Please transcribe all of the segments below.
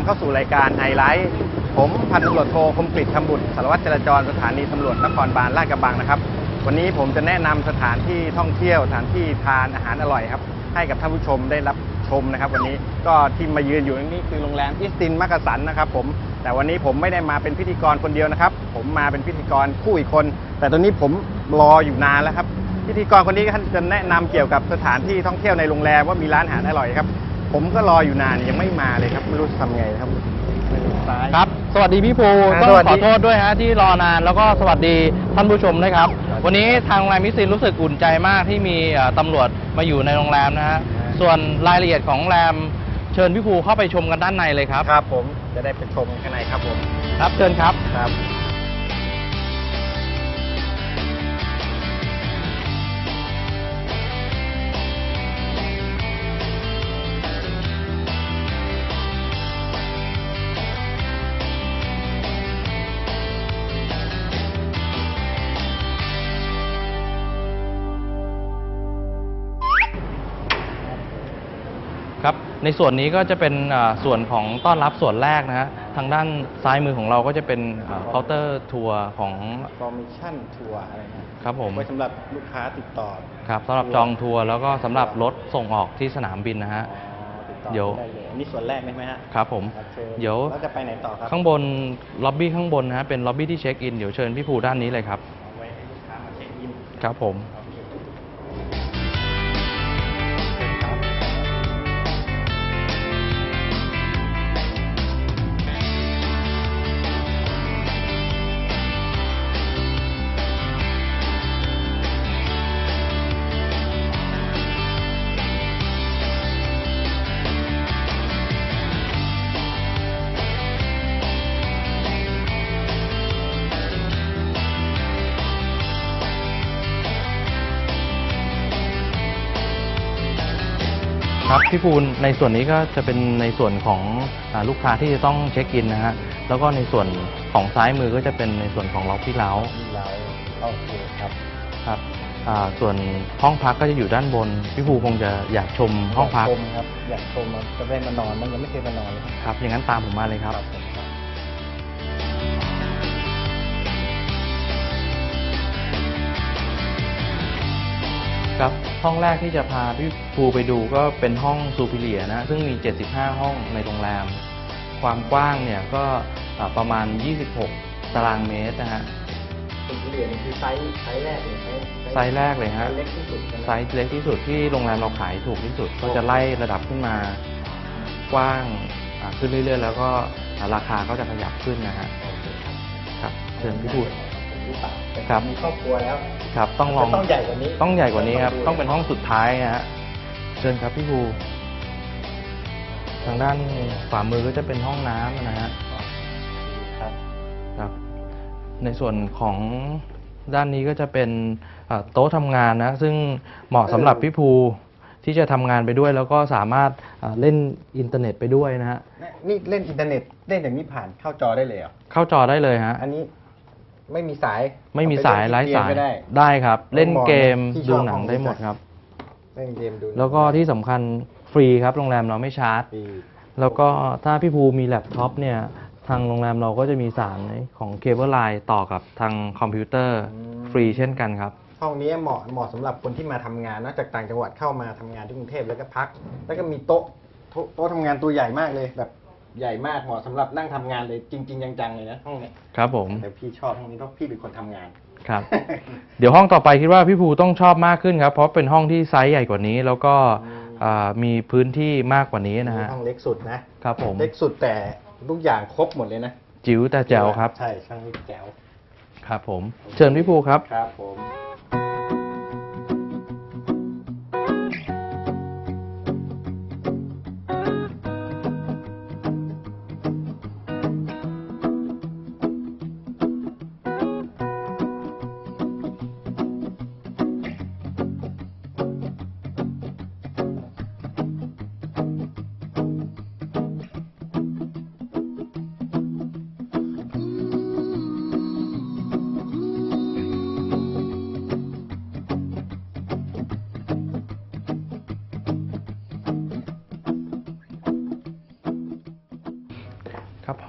ำเข้าสู่รายการไฮไลท์ ผมพันตำรวจโทคมกริตคำบุตรสารวัตรจราจรสถานีตำรวจนครบาลลาดกระบังนะครับ วันนี้ผมจะแนะนำสถานที่ท่องเที่ยวสถานที่ทานอาหารอร่อยครับ ให้กับท่านผู้ชมได้รับชมนะครับ วันนี้ก็ที่มายืนอยู่นี่คือโรงแรมอิสตินมักกะสันนะครับ ผมแต่วันนี้ผมไม่ได้มาเป็นพิธีกรคนเดียวนะครับ ผมมาเป็นพิธีกรคู่อีกคน แต่ตอนนี้ผมรออยู่นานแล้วครับพิธีกรคนนี้ท่านจะแนะนำเกี่ยวกับสถานที่ท่องเที่ยวในโรงแรมว่ามีร้านอาหารอร่อยครับ ผมก็รออยู่นานยังไม่มาเลยครับ ไม่รู้จะทำไงครับไม่รู้ซ้าย ครับ สวัสดีพี่ภูอ่าต้องสวัสดีขอโทษด้วยฮะที่รอนานแล้วก็สวัสดีท่านผู้ชมด้วยครับครับ วันนี้ทางโรงแรมมิสซินรู้สึกอุ่นใจมากที่มีเอ่อตำรวจมาอยู่ในโรงแรมนะฮะอ่าส่วนรายละเอียดของโรงแรมเชิญพี่ภูเข้าไปชมกันด้านในเลยครับ ครับผมจะได้ไปชมข้างในครับผม ครับเชิญครับ ครับ ในส่วนนี้ก็จะเป็นเอ่อส่วนของต้อนรับส่วนแรกนะฮะทางด้านซ้ายมือของเราก็จะเป็นเคาน์เตอร์ทัวร์ของ ฟอร์มิชั่นทัวร์อะไรนะครับผมไว้สำหรับลูกค้าติดต่อครับสำหรับจองทัวร์แล้วก็สำหรับรถส่งออกที่สนามบินนะฮะอ๋อติดต่อเดี๋ยวได้เลยอันนี้ส่วนแรกไหมฮะครับผมครับชิญเดี๋ยวแล้วจะไปไหนต่อครับข้างบนล็อบบี้ข้างบนนะฮะเป็นล็อบบี้ที่เช็คอินเดี๋ยวเชิญพี่ภูด้านนี้เลยครับเอาไว้ให้ลูกค้ามาเช็คอินครับผม ครับพี่ภูลในส่วนนี้ก็จะเป็นในส่วนของอาลูกค้าที่จะต้องเช็คอินนะฮะแล้วก็ในส่วนของซ้ายมือก็จะเป็นในส่วนของล็อบบี้เล้านี่เราโอเคครับครับอ่าส่วนห้องพักก็จะอยู่ด้านบนพี่ภูคงจะอยากชมห้องพักยากชมครับอยากชมครับจะได้มานอนมันยังไม่เคยมานอนเลยครับครับอย่างนั้นตามผมมาเลยครับ ผมครับ ครับ ห้องแรกที่จะพาพี่ภูไปดูก็เป็นห้องซูพิเลียนะ ซึ่งมี 75 ห้องในโรงแรม ความกว้างเนี่ยก็อ่าประมาณ 26 ตารางเมตรนะฮะเป็นทุเรียนคือไซส์ไซส์แรกเลยไซส์ไซส์แรกเลยฮะไซส์เล็กที่สุดใช่ไหมไซส์เล็กที่สุดที่โรงแรมเราขายถูกที่สุด ก็จะไล่ระดับขึ้นมากว้างอ่าขึ้นเรื่อยๆ แล้วก็อ่าราคาก็จะขยับขึ้นนะฮะโอเคครับครับเชิญพี่ภูผมรู้เปล่าแต่ครับมีครอบครัวแล้ว ครับ ต้องลองต้องใหญ่กว่านี้ ต้องใหญ่กว่านี้ครับดูต้องเป็นห้องสุดท้ายนะฮะเชิญครับพี่ภูทางด้านขวามือก็จะเป็นห้องน้ำนะฮะครับครับ ในส่วนของด้านนี้ก็จะเป็นเอ่อโต๊ะทำงานนะ ซึ่งเหมาะสำหรับพี่ภูที่จะทำงานไปด้วย แล้วก็สามารถเอ่อเล่นอินเทอร์เน็ตไปด้วยนะฮะนี่เล่นอินเทอร์เน็ตเล่นอย่างนี้ผ่านเข้าจอได้เลยเหรอเข้าจอได้เลยฮะอันนี้ ไม่มีสายไม่มีสายเอไร้ปเล่นสายเกมก็ได้ ได้ครับ เล่นเกมที่ชดูอบหนังของ ได้หมดนี้ครับ เล่นเกมดูแล้วก็ที่สำคัญฟรีครับ โรงแรมเราไม่ชาร์จปีแล้วก็ถ้าพี่ภูมีแล็ปท็อปเนี่ย ทางโรงแรมเราก็จะมีสายของเคเบิลไลน์ต่อกับทางคอมพิวเตอร์ฟรีเช่นกันครับ ห้องนี้เหมาะเหมาะสำหรับคนที่มาทำงานนอกจากต่างจังหวัดเข้ามาทำงานที่กรุงเทพแล้วก็พัก แล้วก็มีโต๊ะโต๊ะโต๊ะทำงานตัวใหญ่มากเลยแบบ ใหญ่มากเหมาะสำหรับนั่งทำงานเลยจริง ๆ จังๆเลยนะห้องเนี้ยครับผม แต่พี่ชอบห้องนี้เพราะพี่เป็นคนทำงาน ครับ เดี๋ยวห้องต่อไปคิดว่าพี่ภูต้องชอบมากขึ้นครับ เพราะเป็นห้องที่ไซส์ใหญ่กว่านี้ แล้วก็อืมอ่ามีพื้นที่มากกว่านี้นะฮะ ห้องเล็กสุดนะครับผม เล็กสุดแต่ทุกอย่างครบหมดเลยนะจิ๋วแต่แจ๋วครับ ใช่ช่างนี้แจ๋วครับผม เชิญพี่ภูครับ ครับผม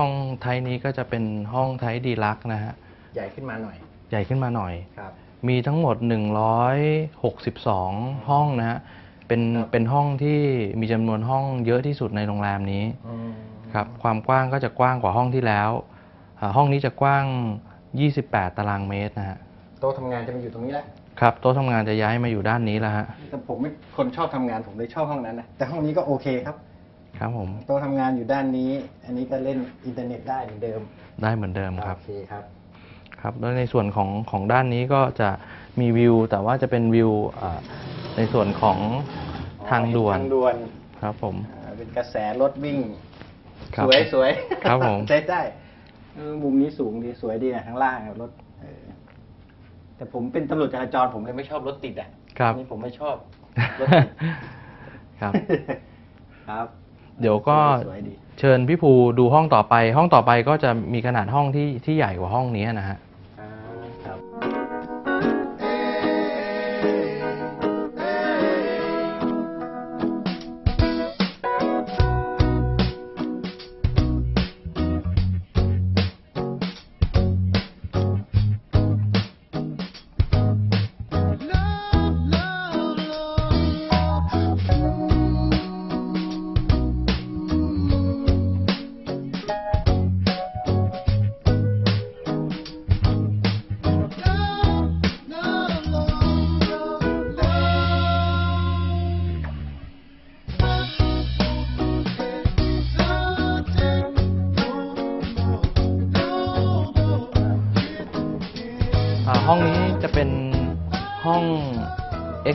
ห้องไทยนี้ก็จะเป็นห้องไทยดีลักนะฮะ ใหญ่ขึ้นมาหน่อย ใหญ่ขึ้นมาหน่อย ครับ มีทั้งหมด 162 ห้องนะฮะ เป็นครับ เป็นห้องที่มีจำนวนห้องเยอะที่สุดในโรงแรมนี้ อืมครับ ความกว้างก็จะกว้างกว่าห้องที่แล้วอ่าห้องนี้จะกว้าง 28 ตารางเมตรนะฮะ โต๊ะทำงานจะมาอยู่ตรงนี้แหละครับโต๊ะทำงานจะย้ายมาอยู่ด้านนี้แล้วฮะ แต่ผมไม่คนชอบทำงานผมเลยชอบห้องนั้นนะแต่ห้องนี้ก็โอเคครับ ครับผม โต๊ะทำงานอยู่ด้านนี้ อันนี้ก็เล่นอินเทอร์เน็ตได้เหมือนเดิมได้เหมือนเดิมครับ โอเคครับครับแล้วในส่วนของของด้านนี้ก็จะมีวิว แต่ว่าจะเป็นวิวอ่าในส่วนของทางด่วนทางด่วนครับผม อ่าเป็นกระแสรถวิ่งครับสวยสวยครับผม ใช้ได้เออมุมนี้สูงดีสวยดีนะข้างล่างอะรถเออแต่ผมเป็นตำรวจจราจรผมเลยไม่ชอบรถติดอะครับ อันนี่ผมไม่ชอบรถติด ครับ ครับ เดี๋ยวก็สวยดีเชิญพี่ภูดูห้องต่อไป ห้องต่อไปก็จะมีขนาดห้องที่ที่ใหญ่กว่าห้องนี้นะฮะ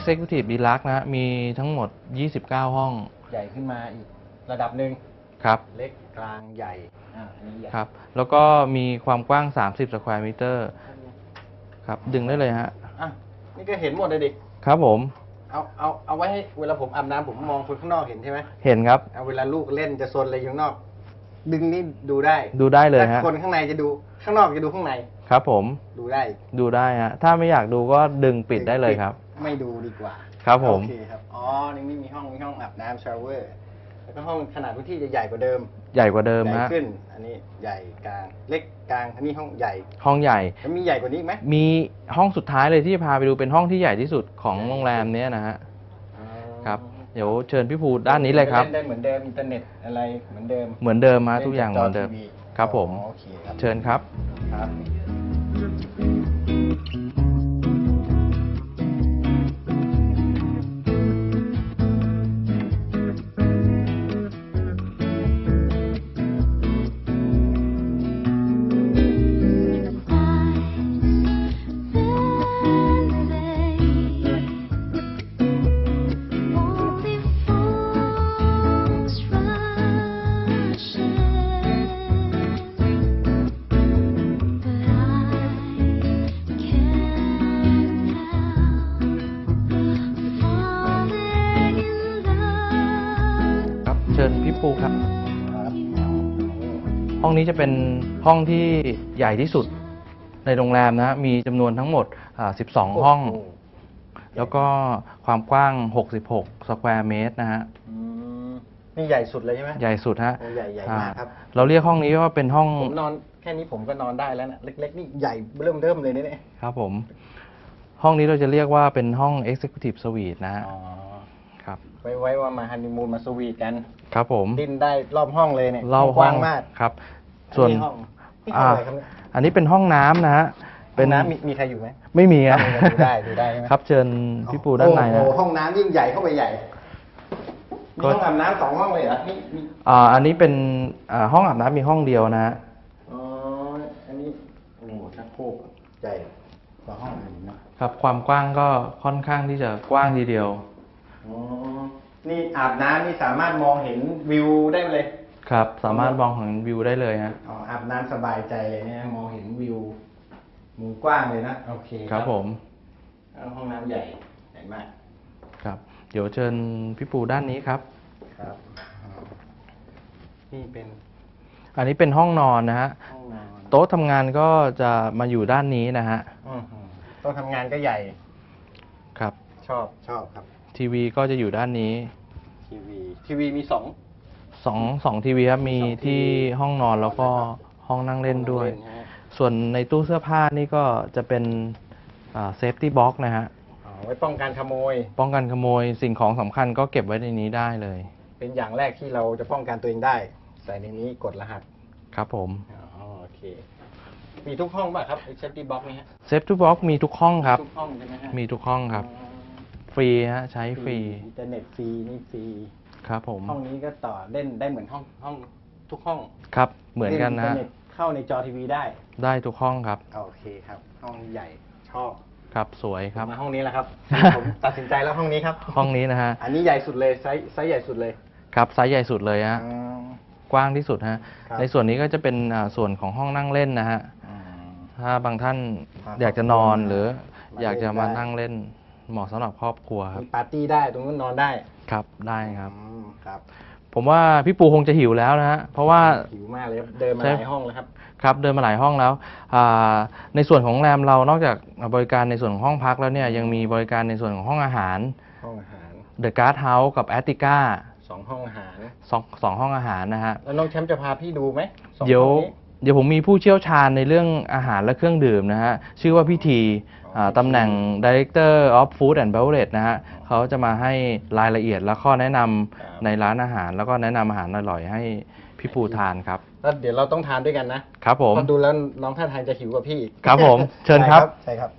Executive Deluxe นะฮะมีทั้งหมด 29 ห้องใหญ่ขึ้นมาอีกระดับหนึ่งครับเล็กกลางใหญ่อ่าอันนี้ใหญ่ ครับ แล้วก็มีความกว้าง 30 สแควร์มิเตอร์ครับดึงได้เลยฮะอะนี่ก็เห็นหมดเลยดิ ครับผมเอาเอาเอาไว้ให้เวลาผมอาบน้ำผมมองคนข้างนอกเห็นใช่ไหมเห็นครับ เอาเวลาลูกเล่นจะโซนอะไรอยู่ข้างนอก ดึงนี่ดูได้ดูได้เลยแต่ฮะคนข้างในจะดูข้างนอกจะดูข้างใน ครับผมดูได้ ดูได้ฮะถ้าไม่อยากดูก็ดึงปิดได้เลยครับ ไม่ดูดีกว่าครับผม โอเคครับ อ๋อนี่ไม่มีห้องมีห้องอาบน้ำชาวเวอร์แล้วก็ห้องขนาดพื้นที่จะใหญ่กว่าเดิมใหญ่กว่าเดิมใหญ่ฮะขึ้น อันนี้ใหญ่กลางเล็กกลางอันนี้ห้องใหญ่ห้องใหญ่ แล้วมีใหญ่กว่านี้อีกไหมมีห้องสุดท้ายเลยที่พาไปดูเป็นห้องที่ใหญ่ที่สุดของโรงแรมเนี้ยนะฮะอ๋อครับเดี๋ยวเชิญพี่ภูด้านนี้เลยครับได้เหมือนเดิมอินเทอร์เน็ตอะไรเหมือนเดิมเหมือนเดิมมาทุกอย่างเหมือนเดิม ล่จทีวีครับผม อ๋อโอเคครับเชิญครับ ครับครับ นี้จะเป็นห้องที่ใหญ่ที่สุดในโรงแรมนะฮะมีจำนวนทั้งหมดอ่า12 ห้องโโแล้วก็ความกว้าง 66 สแควร์เมตรนะฮะ อืมนี่ใหญ่สุดเลยใช่ไหม ใหญ่สุดฮะโอ้ใหญ่ใหญ่มากครับ อ่เราเรียกห้องนี้ว่าเป็นห้องผมนอนแค่นี้ผมก็นอนได้แล้วนะเล็ก ๆ นี่ใหญ่เริ่มเริ่มเลยนะเนี่ยครับผม ห้องนี้เราจะเรียกว่าเป็นห้อง Executive Suite นะฮะอ๋อครับ ไว้ไว้ว่ามาฮันนีมูนมาสวีทกัน ครับผม ดิ้นได้รอบห้องเลยเนี่ยเล่าห้องกห้อว้างงมาก ครับ ส่วนอัห้องนี่ห้องอะไรครับเนี่ยอันนี้เป็นห้องน้ำนะฮะเป็นน้ำมีมีใครอยู่ไหม ไม่มีครัอะบดูได้ดูได้ใช่ไหม ครับเชิญพี่ปูด้านในโอ้นะโหห้องน้ำยิ่งใหญ่เข้าไปใหญ่มีก็ ห้องอาบน้ำสองห้องเลยเหรอนี่มีอ่าอันนี้เป็นอ่าห้องอาบน้ำมีห้องเดียวนะฮะอ๋ออันนี้โอ้โหชักโครกใหญ่กว่าห้องอื่นนะครับความกว้างก็ค่อนข้างที่จะกว้างทีเดียว อ๋อนี่อาบน้ำนี่สามารถมองเห็นวิวได้เลย ครับ สามารถมองเห็นวิวได้เลยฮะอ๋ออาบน้ำสบายใจเลยเนี่ยมองเห็นวิวมุมกว้างเลยนะโอเคครับผมแล้วห้องน้ำใหญ่ใหญ่มากครับ เดี๋ยวเชิญพี่ปูด้านนี้ครับ ครับอ๋อนี่เป็นอันนี้เป็นห้องนอนนะฮะห้องนอนโต๊ะทำงานก็จะมาอยู่ด้านนี้นะฮะอื้อหือโต๊ะทำงานก็ใหญ่ครับ ชอบชอบครับ ทีวีก็จะอยู่ด้านนี้ทีวีทีวีมีสอง สองสองทีวีครับมีสองทีวีที่ห้องนอนแล้วก็ห้องนั่งเล่นด้วยนะฮะส่วนในตู้เสื้อผ้านี่ก็จะเป็นเซฟตี้บ็อกนะฮะอ๋อไว้ป้องกันขโมย ป้องกันขโมยสิ่งของสำคัญก็เก็บไว้ในนี้ได้เลย เป็นอย่างแรกที่เราจะป้องกันตัวเองได้ ใส่ในนี้กดรหัสครับผมอ๋อโอเค มีทุกห้องป่ะครับเซฟตี้บ็อกนี่ฮะเซฟตี้บ็อกมีทุกห้องครับ ทุกห้องใช่ไหมฮะมีทุกห้องครับ ฟรีฮะใช้ฟรีอินเทอร์เน็ตฟรีนี่ฟรี ครับผม ห้องนี้ก็ต่อเล่นได้เหมือนห้องห้องทุกห้องครับเหมือนกันนะล่ฮะอิเทอร์เน็ตเข้าในจอทีวีได้ ได้ทุกห้องครับโอเคครับ ห้องใหญ่ชอบครับสวยครับ มาห้องนี้แล้วครับ ผมตัดสินใจแล้วห้องนี้ครับ ห้องนี้นะฮะอันนี้ใหญ่สุดเลยไซส์ไซส์ใหญ่สุดเลยครับไซส์ใหญ่สุดเลยฮะอืม กว้างที่สุดฮะครับ ในส่วนนี้ก็จะเป็นอ่าส่วนของห้องนั่งเล่นนะฮะอืม ถ้าบางท่านครับอยากจะนอนหรือมาอยากจะมาเล่นได้นั่งเล่น เหมาะสำหรับครอบครัวครับ มีปาร์ตี้ได้ตรงนู้นนอนได้ครับได้ครับ อืมครับผมว่าพี่ปูคงจะหิวแล้วนะฮะเพราะว่า หิวมากเลยครับเดินมาใช่หลายห้องแล้วครับครับเดินมาหลายห้องแล้วอ่าในส่วนของโรงแรมเรานอกจากบริการในส่วนของห้องพักแล้วเนี่ยยังมีบริการในส่วนของห้องอาหาร ห้องอาหาร The Guard House กับ a t t i c a สองห้องอาหาร สองสองห้องอาหารนะฮะ แล้วน้องแชมป์จะพาพี่ดูไหมสองเดี๋ยวห้องนี้ เดี๋ยวผมมีผู้เชี่ยวชาญในเรื่องอาหารและเครื่องดื่มนะฮะ ชื่อว่าพี่ทีอ๋ออ่า ตำแหน่ง Director of Food and Beverage นะฮะเขาจะมาให้รายละเอียดและข้อแนะนำในร้านอาหาร แล้วก็แนะนำอาหารอร่อยให้พี่ปูทานครับ แล้วเดี๋ยวเราต้องทานด้วยกันนะครับผมเพราะดูแล้วน้องท่าทางจะหิวกว่าพี่อีกครับผม เชิญครับ ใช่ครับ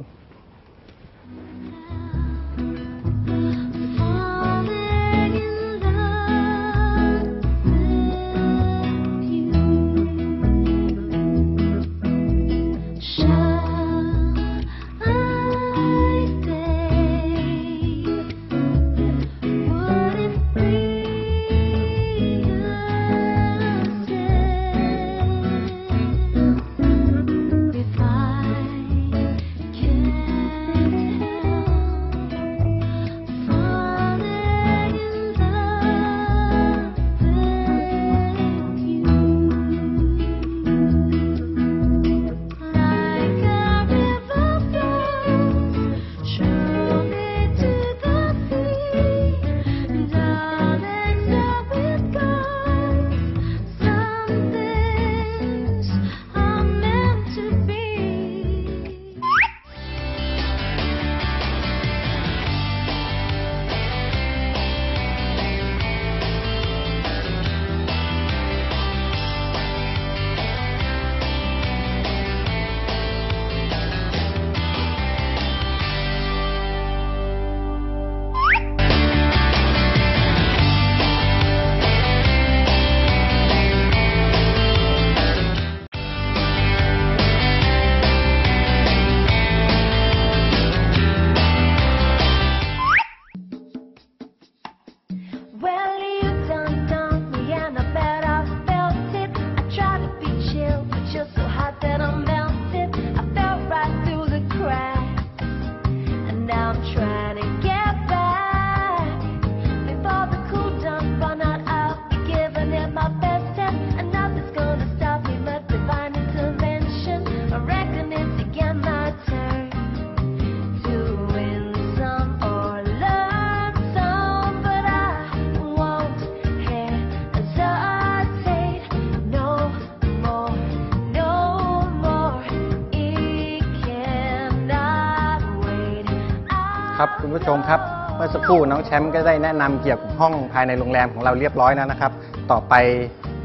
มครับ เมื่อสักครู่น้องแชมป์ก็ได้แนะนำเกี่ยวกับห้องภายในโรงแรมของเราเรียบร้อยแล้วนะครับ ต่อไป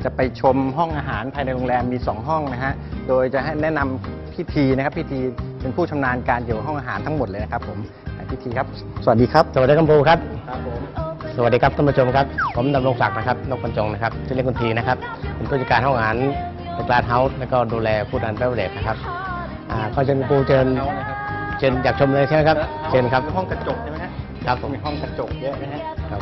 จะไปชมห้องอาหารภายในโรงแรมมี 2 ห้องนะฮะ โดยจะให้แนะนำพิธีนะครับพิธีเป็นผู้ชำนาญการเกี่ยวกับห้องอาหารทั้งหมดเลยนะครับผมพิธีครับ สวัสดีครับ สวัสดีครับครูครับ ครับผม สวัสดีครับท่านผู้ชมครับ ผมดำรงศักดิ์นะครับ นกบรรจงนะครับชื่อเล่นคุณทีนะครับ เป็นผู้จัดการห้องอาหารในกลาดเฮาส์แล้วก็ดูแลผู้ดันแบเวอร์เรจนะครับอ่าขอเชิญครูเชิญ ชิญอยากชมเลยใช่ไหมครับ เชิญครับมีห้องกระจกใช่ไหมฮะครับผม มีห้องกระจกเยอะไหมฮะครับ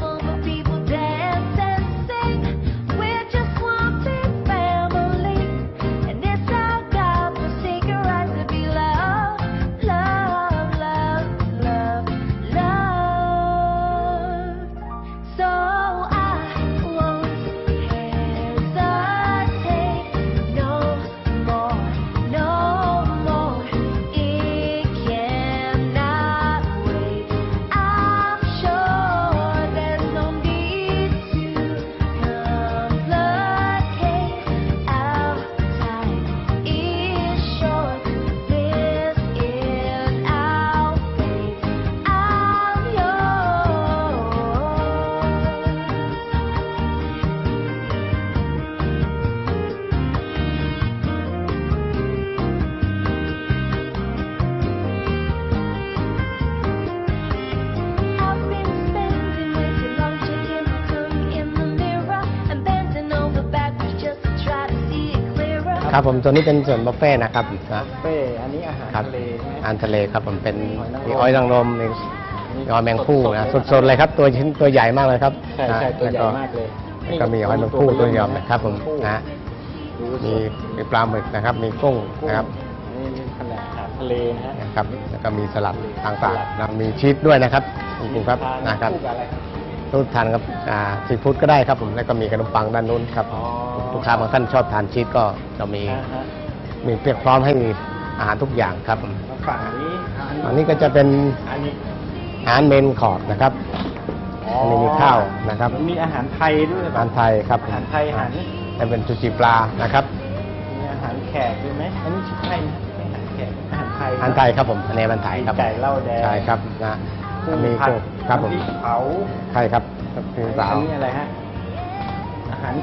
ครับผมตัวนี้เป็นส่วนบุฟเฟ่ต์นะครับนะเป้อันนี้อาหารครับทะเลใช่ไหมอาหารทะเลครับผมเป็นมีมีหหออยยนานางงรรมมมีมีหอยแมงคู่นะสดๆเลยครับตัวชิ้นตัวใหญ่มากเลยครับใช่ใช่นะตัวใหญ่แล้มากเลยแล้วก็มีหอยแมงคู่ตัวใหญ่นะครับผมคู่นะดูสดมีมีปลาหมึกนะครับ มีกุ้งกุ้งนะครับนี่มีขนาดอาหารทะเลนะฮะนะครับ แล้วก็มีสลัดต่างสลัดๆนะมีชีสด้วยนะครับขอบคุณครับทานนะครับคู่กับอะไรครับ ทุกทานครับอ่าซีฟู้ดก็ได้ครับผมแล้วก็มีขนมปังด้านนู้นครับ อ๋อ ลูกค้าบางท่านชอบทานชีสก็จะมีอ่าฮะมีเพียบพร้อมให้อาหารทุกอย่างครับผมแล้วฝั่งนี้อันนี้ก็จะเป็นอันนี้อาหารเมนคอร์ดนะครับ อันนี้มีข้าวนะครับ มันมีอาหารไทยด้วยอาหารไทยครับผมอาหารไทยอาหารจะเป็นซูชิปลานะครับมีอาหารแขกด้วยไหมอันนี้ใช่ไหมไม่อาหารแขกอาหารไทยอาหารไทยครับผมอันนี้อาหารไทยครับมีไก่เหล้าแดงใช่ครับนะกุ้งมีผัดกุ้งครับผมน้ำพริกเผาใช่ครับครับคือสาวอันนี้อะไรฮะอาหาร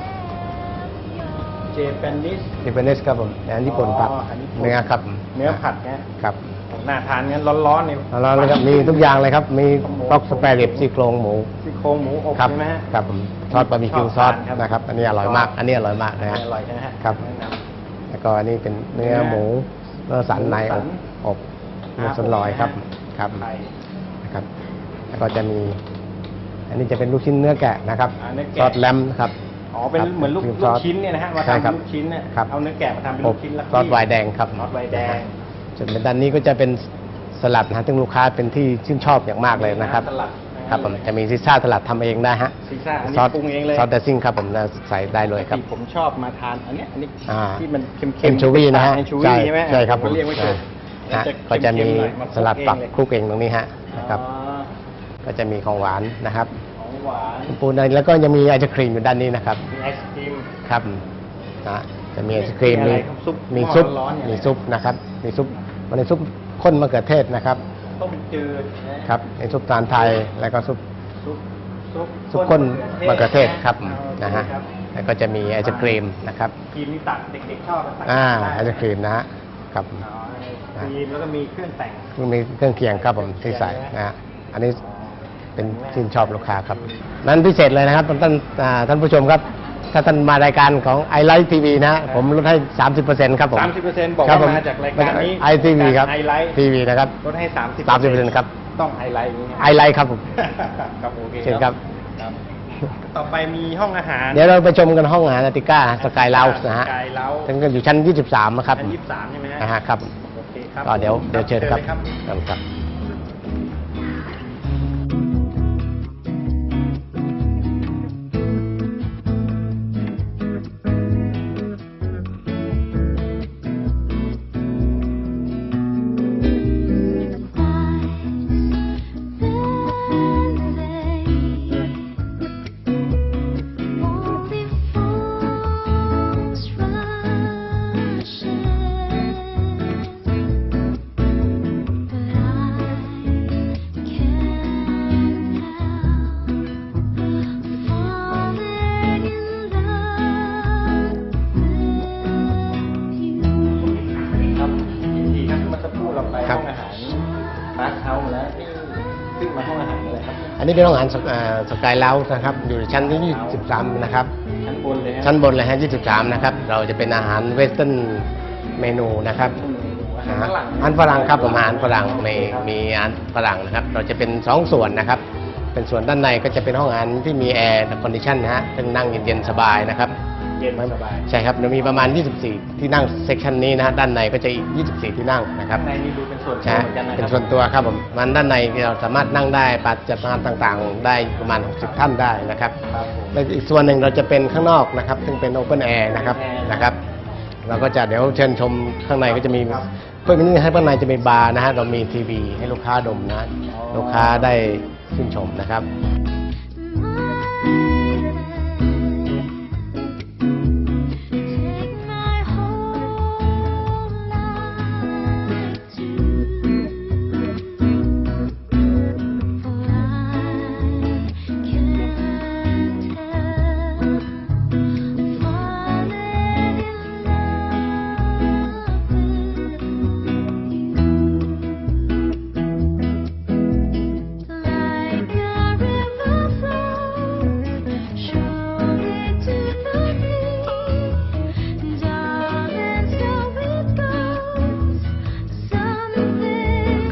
เจแปนิสญี่ปุ่นเนสครับผมอาหารญี่ปุ่นผัดอ๋ออาหารญี่ปุ่นเนื้อครับเนื้อผัดเนี่ยครับน่าทานงั้นร้อนๆเนี่ยแล้วเราก็มีทุกอย่างเลยครับ มีหมูบล็อกสเปรริบซี่โครงหมูซี่โครงหมูอบครับใช่ไหมฮะครับผมซอสบาร์บีคิวชซออบสทานครับนะครับ อันนี้อร่อยมาก อันนี้อร่อยมากนะฮะอร่อยใช่ไหมฮะครับแนะนแล้วก็อันนี้เป็นเนื้อหมูเนื้อสันในอบอบเนื้อสันลอยครับครับำไทยนะครับ แล้วก็จะมี อันนี้จะเป็นลูกชิ้นเนื้อแกะนะครับอ่าเนื้อแกะซอสแลมครับ อ๋อเป็นครับเหมือนลูกครีมลูซอกสชิ้นเนี่ยนะฮะมาใช่ครัทำบเป็นลูกชิ้นเนี่ยครับเอาเนื้อแกะมาทำเป็นอลูบกชิ้นแล้วซอสไวน์แดงครับซอสไวน์แดงส่วนเป็นด้านนี้ก็จะเป็นสลัดนะฮะซึ่งลูกค้าเป็นที่ชื่นชอบอย่างมากเลยนะครับสลัดครับผมจะมีซิซ่าสลัดทำเองได้ฮะซีซ่าอันซอนี้สปรุงเองเลยซอสเดซซิ่งครับผมจะใส่ได้เลยครับ ปกติผมชอบมาทานอันเนี้ยอันนี้อ่าที่มันเค็มๆเอ็นชูวีนะฮะเอ็นชูวีใช่ไหมใช่ครับผมเรียกไม่ถูกนะฮะมันก็จะมีเค็ๆหน่อยาสลัดปักคลุกเองเลยคลุกเองตรงนี้ฮะนะครับ อ๋อ ก็จะมีของหวานนะครับของ หวานปูนแล้วก็ยังมีไอศครีมอยู่ด้านนี้นะครับมีไอศครีม ครับนะจะมีไอศครีมมีมีอะไรครับซุปมีหม้อซุปร้อนๆเนี่ย มีซุปนะครับ มีซุปมันในซุปข้นมะเขือเทศนะครับ ต้มจืดนะครับในซุปตาลไทยแล้วก็ซุปซุปซุปซุปข้นมะเขือเทศครับเอาโอเนะฮะครับแล้วก็จะมีไอศครีมนะครับครีมนี่ตักเด็กๆชอบตักอ่าได้ไอศครีมนะฮะครับอ๋อครีมแล้วก็มีเครื่องแต่ง มีเครื่องเคียงครับผมที่ใส่นะฮะอันนี้ เป็นชื่นชอบลูกค้าครับ นั้นพิเศษเลยนะครับท่านอ่าท่านผู้ชมครับ ถ้าท่านมารายการของ i l i ฟ์ทีวีนะฮะผมลดให้ 30%ครับผม30%บอกคว่าผมมาจากรายการนี้ไอทีวีครับไอไลท์ทีวีนะครับลดให้30% 30%ครับต้องไฮไลท์อย่างนี้ไอไลท์ครับผมครับโอเคเชิญครับครับต่อไปมีห้องอาหาร เดี๋ยวเราไปชมกันห้องอาหารนาติก้าสกายเลาส์นะฮะสกายเลาส์ซึ่งก็อยู่ชั้น 23นะครับชั้นยี่สิบสามใช่ไหมฮะนะฮะครับโอเคครับก็เดี๋ยวเดี๋ยวเชิญครับลยครับครับครับครับ นนี้เป็นห้องอาหารสกายเลาส์นะครับ อยู่ชั้นที่ 23 นะครับ ชั้นบนเลยฮะชั้นบนเลยฮะ23 นะครับ เราจะเป็นอาหารเวสเทิร์นเมนูนะครับอาหารฝรั่งอาหารฝรั่งครับผมอาหารฝรั่งมีมีอาหารฝรั่งนะครับ เราจะเป็นสองส่วนนะครับ เป็นส่วนด้านในก็จะเป็นห้องอาหารที่มีแอร์คอนดิชันนะฮะซึ่งนั่งเย็นๆสบายนะครับ เย็นสบาย ใช่ครับเรามีประมาณ 24 ที่นั่งเซกชันนี้นะฮะด้านในก็จะอีก 24 ที่นั่งนะครับข้างในนี่ดูเป็นส่วนตัวใช่เหมือนกันนะคเป็นรับส่วนตัวครับผมมันด้านในเราสามารถนั่งได้ปัดจัดงานต่างๆ ได้ประมาณ 60 ท่านได้นะครับ ครับผม และอีกส่วนหนึ่งเราจะเป็นข้างนอกนะครับ ซึ่งเป็นโอเ n นแอร์นะครับ Open air นะครับ เราก็จะเดี๋ยวเชิญชมข้างในก็จะมีเพื่อนนี้ให้ข้างในจะมีบาร์นะฮะ เรามีทีวีให้ลูกค้าดมนะฮะลูกค้าได้ชื่นชมนะครับ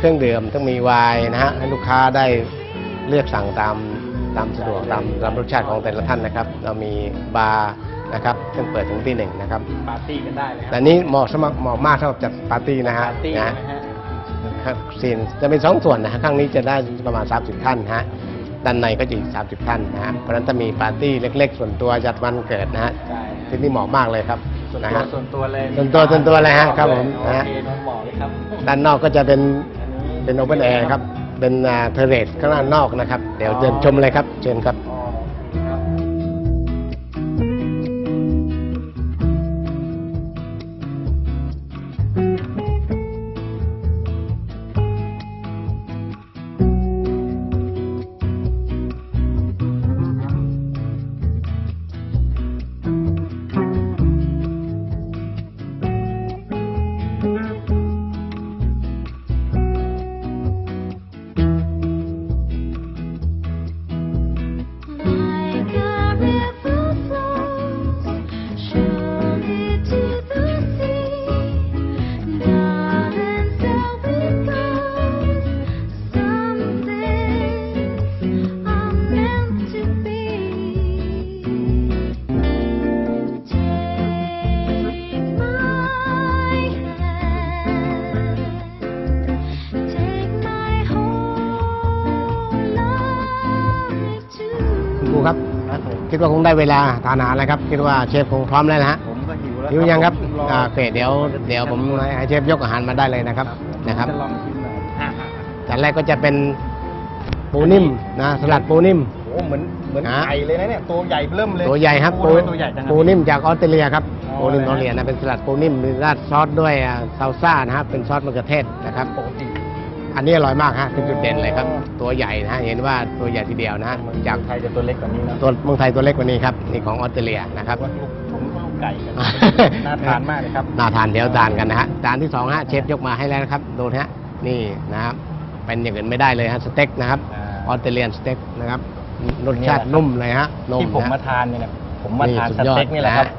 รื่องดื่มต้องมีไวน์นะฮะให้ลูกค้าได้เลือกสั่งตามตามสะดวกตามตามรสชาติของแต่ละท่านนะครับ เรามีบาร์นะครับซึ่งเปิดถึงที่หนึ่งนะครับปาร์ตี้กันได้เลยคแต่รับนี้เหมาะสำหรับเหมาะมากสำหรับจัดปาร์ตี้นะฮะปาร์ตี้นะนะฮะครับซีนจะเป็นสองส่วนนะฮะข้างนี้จะได้ประมาณ 30 ท่านฮะด้านในก็จะอีก 30 ท่านนะฮะเพราะฉะนั้นถ้ามีปาร์ตี้เล็ก ๆ ส่วนตัวจัดวันเกิดนะฮะใช่ที่นี่เหมาะมากเลยครับส่วนนะตัวฮะ ส่วนตัวเลยส่วนตัวส่วนตัวเลยฮะครับผมโอนะฮะ เคน้องเหมาะเลยครับ ด้านนอกก็จะเป็นอันนี้ เป็นโอเ n นแอร์ครับ เป็นเทเรสข้างด้านนอกนะครับ เดี๋ยวเดินชมเลยครับ เชิญครับ คิดว่าคงได้เวลาทานอาหารแล้วครับ คิดว่าเชฟคงพร้อมแล้วนะฮะผมก็หิวแล้วหิวยังครับรออ่าโอเคเดี๋ยวเดี๋ยวผมให้เชฟยกอาหารมาได้เลยนะครับนะครับจะลองชิมหน่อยอ่าจานแรกก็จะเป็นปูนิ่มนะสลัดปูนิ่ม โอ้เหมือนเหมือนฮะ ไก่เลยนะเนี่ยตัวใหญ่เริ่มเลยตัวใหญ่ครับปูทำไมตัวใหญ่จังครับ ปูนิ่มจากออสเตรเลียครับอ๋อปูนิ่มเลยออสเตรเลียนะเป็นสลัดปูนิ่มราดซอสด้วยอ่าซาลซ่านะครับเป็นซอสมะเขือเทศนะครับ ปกติ อันนี้อร่อยมากฮะเป็นจุดเด่นเลยครับอ๋อตัวใหญ่นะฮะเห็นว่าตัวใหญ่ทีเดียวนะฮะจาจากกไทยจะตัวเล็กกว่านี้นะตัวเมืองไทยตัวเล็กกว่านี้ครับนี่ของออสเตรเลียนะครับว่าลูกผมก็ลูกไก่กันน่าทานมากเลยครับน่าทานเดี๋ยวทานกันนะฮะจานที่สองฮะเชฟยกมาให้แล้วนะครับดูนะฮะนี่นะครับเป็นอย่างอื่นไม่ได้เลยฮะสเต็กนะครับอ่าออสเตรเลียนสเต็กนะครับรสชาตินุ่มเลยฮะนุ่มที่ผมนะมาทานเนี่ยนะผมมานี่ทานสุสดยอดเต็กนี่แหละครับนะฮะ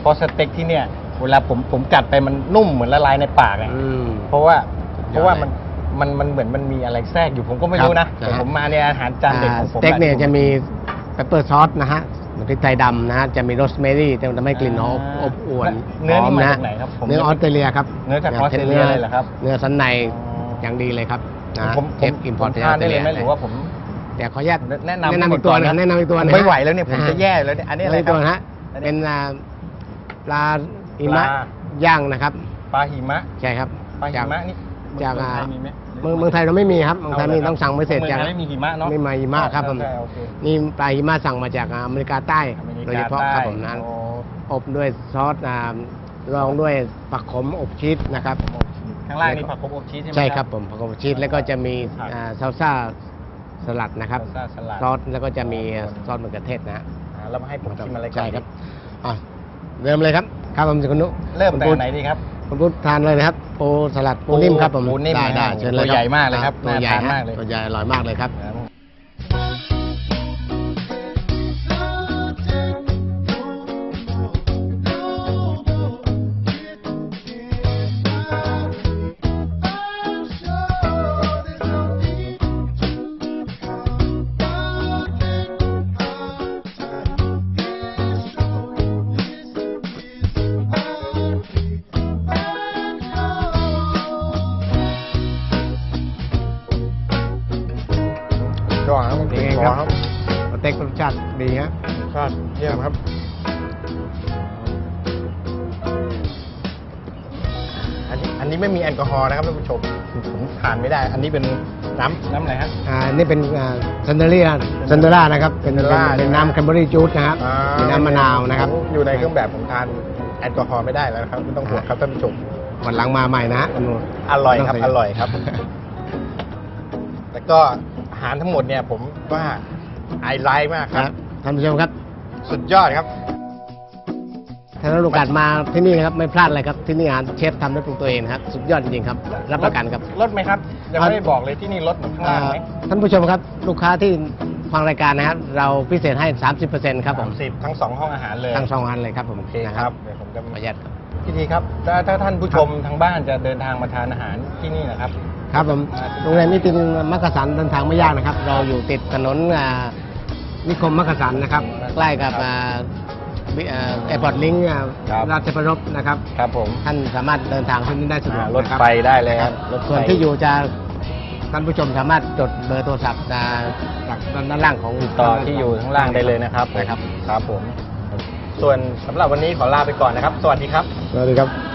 เพราะสเต็กที่เนี่ยเวลาผมผมกัดไปมันนุ่มเหมือนละลายในปากอะอืมเพราะว่าสุดยอดเพราะว่ามัน มันมันเหมือนมันมีอะไรแทรกอยู่ผมก็ไม่รู้นะครับแต่ผมมาเนี่ยอาหารจานเด็ดของผมสเต็กเนี่ยแหลจะมีเปปเปอร์ซอสนะฮะพริกไทยดำนะฮะจะมีโรสแมรี่จะทำให้กลิ่นหอมอบอวนเนื้อนี่หมานะจากไหนครับผมเนื้อออสเตรเลียครับเนื้อจากออสเตรเลียเลยเหรอครับเนื้อสันในอ๋อออย่างดีเลยครับนะฮะผมเชผมฟอิมพผอร์มตทานได้เลยไหมหรือว่าผมแต่ขออนุญาตแนะนำแนะนำให้อีกตัวหนึงก่อนนะแนะนำอีกตัวหนึงไม่ไหวแล้วเนี่ยผมฮจะแย่แล้วเนี่ยอันนี้อะไรแนะำกตัวฮะอันนี้เป็นอ่าปลาหิมะปลาย่างนะครับ ปลาหิมะใช่ครับปลาหิจากมะนี่ จากเมืองไทยอ่ามีไหมเมืองเมืองไทยเราไม่มีครับเมืองไทยมีต้องสั่งพิเศษเมืองจากไทยไม่มีหิมะเนาะไม่มาหิมะครับผมใช่โอเค นี่ปลาหิมะสั่งมาจากอเมริกาใต้อเมริโดยกาเฉพาะใต้ครับผมนั้น โอ้อบด้วยซอสอ่ารองด้วยผักขมอบชีสนะครับ ข้างล่างนี่ผักขมอบชีสใช่ไหม ใช่ครับผมผักขมอบชีสแล้วก็จะมีผักอ่าซาลซ่าสลัดนะครับซาสลัด ซอสแล้วก็จะมีซอสมะเขือเทศนะฮะอ่าแล้วมาให้ผมชิมอะไรก่อนใช่ครับอะเริ่มเลยครับครับผมคุณนุเริ่มแต่คุณไหนดีครับ คุณพุทธทานเลยนะครับปูสลัดปูนิ่มครับผมปูนิ่มได้นะได้ฮะเชิญเลยตัวใหญ่มากเลยครับตัวใหญ่น่าทานฮะมากเลย ตัวใหญ่อร่อยมากเลยครับานไม่ได้ อันนี้เป็นน้ำน้ำอะไรฮะ อ่านี่เป็นซันเดอรี่ซันเดอร่านะครับเป็น Sandera เป็นเป็นใช่ไหม น้ำแคนเบอรี่จูสนะครับอ่ามีน้ำมะนาวนะครับ อยู่ในเครื่องแบบผมทานแอลกอฮอล์ไม่ได้แล้วนะครับไม่ต้องห่วงครับท่านผู้ชม วันหลังมาใหม่นะฮะคุณนุอร่อยครับ ต้งใส่ อร่อยครับ แล้วก็อาหารทั้งหมดเนี่ย ผมว่าไอไลท์มากคครัรับ บท่านผู้ชมครับ สุดยอดครับ ถ้าเราโอกาสมาที่นี่นะครับไม่พลาดเลยครับที่นี่อาหารเชฟทำด้วยปรุงตัวเองนะครับสุดยอดจริงๆครับรับประกันครับ ลดไหมครับยังไม่ได้บอกเลยที่นี่ลดเหมือนข้างล่างไหมอ่าท่านผู้ชมครับลูกค้าที่ฟังรายการนะครับเราพิเศษให้ 30%ครับผมสิบทั้งสองห้องอาหารเลยทั้งสองอันเลยครับผมโอเคนะครับเดี๋ยวผมจะขออนุญาตครับพี่ทีครับถ้าถ้าท่านผู้ชมทางบ้านจะเดินทางมาทานอาหารที่นี่นะครับ ครับผมโรงแรมนิตินมักกะสันเดินทางไม่ยากนะครับ เราอยู่ติดถนนอ่านิคมมักกะสันนะครับ ใกล้กับ แอร์พอร์ตลิงก์ครับ ราชประรบนะครับ ครับผมท่านสามารถเดินทางที่นี่ได้สะดวกอ่ารถนะครับ ไฟได้เลยครับรถไฟส่วนที่อยู่จะท่านผู้ชมสามารถจดเบอร์โทรศัพท์อ่าจากด้านล่างของติดต่อที่อยู่ข้างล่างได้เลยนะครับนะครับ ครับผม ส่วนสำหรับวันนี้ขอลาไปก่อนนะครับ สวัสดีครับ สวัสดีครับ